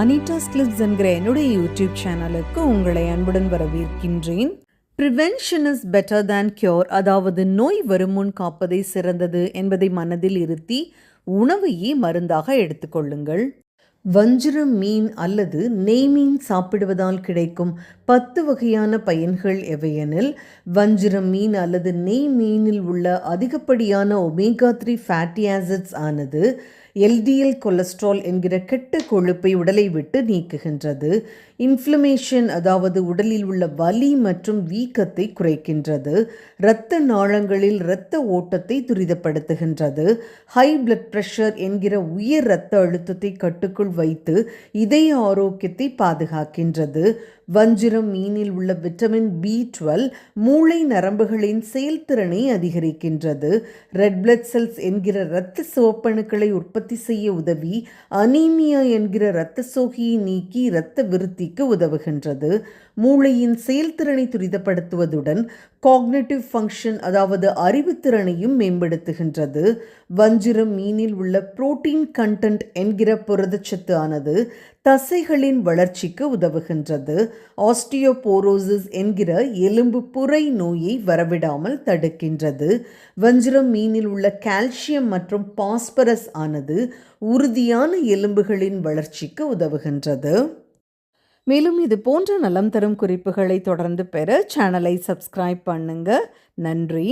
Anita's clips என்கிற என்னுடைய YouTube சேனலுக்கு உங்களை அன்புடன் வரவேற்கின்றேன். Prevention is better than cure அதாவது நோய் வருமுன் காப்பதே சிறந்தது என்பதை மனதில் இருத்தி உணவையே மருந்தாக எடுத்துக்கொள்ளுங்கள் வஞ்சிரம் மீன் அல்லது நெய் மீன் சாப்பிடுவதால் கிடைக்கும் பத்து வகையான பயன்கள் எவையெனில் வஞ்சிரம் மீன் அல்லது நெய் மீனில் உள்ள அதிகப்படியான ஒமேகா த்ரீ ஃபேட்டி ஆசிட்ஸ் ஆனது எல்டிஎல் கொலஸ்ட்ரால் என்கிற கெட்ட கொழுப்பை உடலை விட்டு நீக்குகின்றது. இன்ஃப்ளமேஷன் அதாவது உடலில் உள்ள வலி மற்றும் வீக்கத்தை குறைக்கின்றது. இரத்த நாளங்களில் இரத்த ஓட்டத்தை துரிதப்படுத்துகின்றது. ஹை பிளட் பிரஷர் என்கிற உயர் இரத்த அழுத்தத்தை கட்டுக்குள் வைத்து இதய ஆரோக்கியத்தை பாதுகாக்கின்றது. வஞ்சிரம் மீனில் உள்ள விட்டமின் பி டுவெல் மூளை நரம்புகளின் செயல்திறனை அதிகரிக்கின்றது. ரெட் பிளட் செல்ஸ் என்கிற இரத்த சிவப்பணுக்களை உற்பத்தி உற்பத்தி செய்ய உதவி அனீமியா என்கிற இரத்த சோகையை நீக்கி இரத்த விருத்திக்கு உதவுகின்றது. மூளையின் செயல்திறனை துரிதப்படுத்துவதுடன் காக்னேட்டிவ் ஃபங்க்ஷன் அதாவது அறிவுத்திறனையும் மேம்படுத்துகின்றது. வஞ்சிரம் மீனில் உள்ள புரோட்டீன் கண்டென்ட் என்கிற புரதச்சத்து ஆனது தசைகளின் வளர்ச்சிக்கு உதவுகின்றது. ஆஸ்டியோபோரோசிஸ் என்கிற எலும்பு புரை நோயை வரவிடாமல் தடுக்கின்றது. வஞ்சிரம் மீனில் உள்ள கால்சியம் மற்றும் பாஸ்பரஸ் ஆனது உறுதியான எலும்புகளின் வளர்ச்சிக்கு உதவுகின்றது. மேலும் இது போன்ற நலம் தரும் குறிப்புகளை தொடர்ந்து பெற சேனலை சப்ஸ்கிரைப் பண்ணுங்க. நன்றி.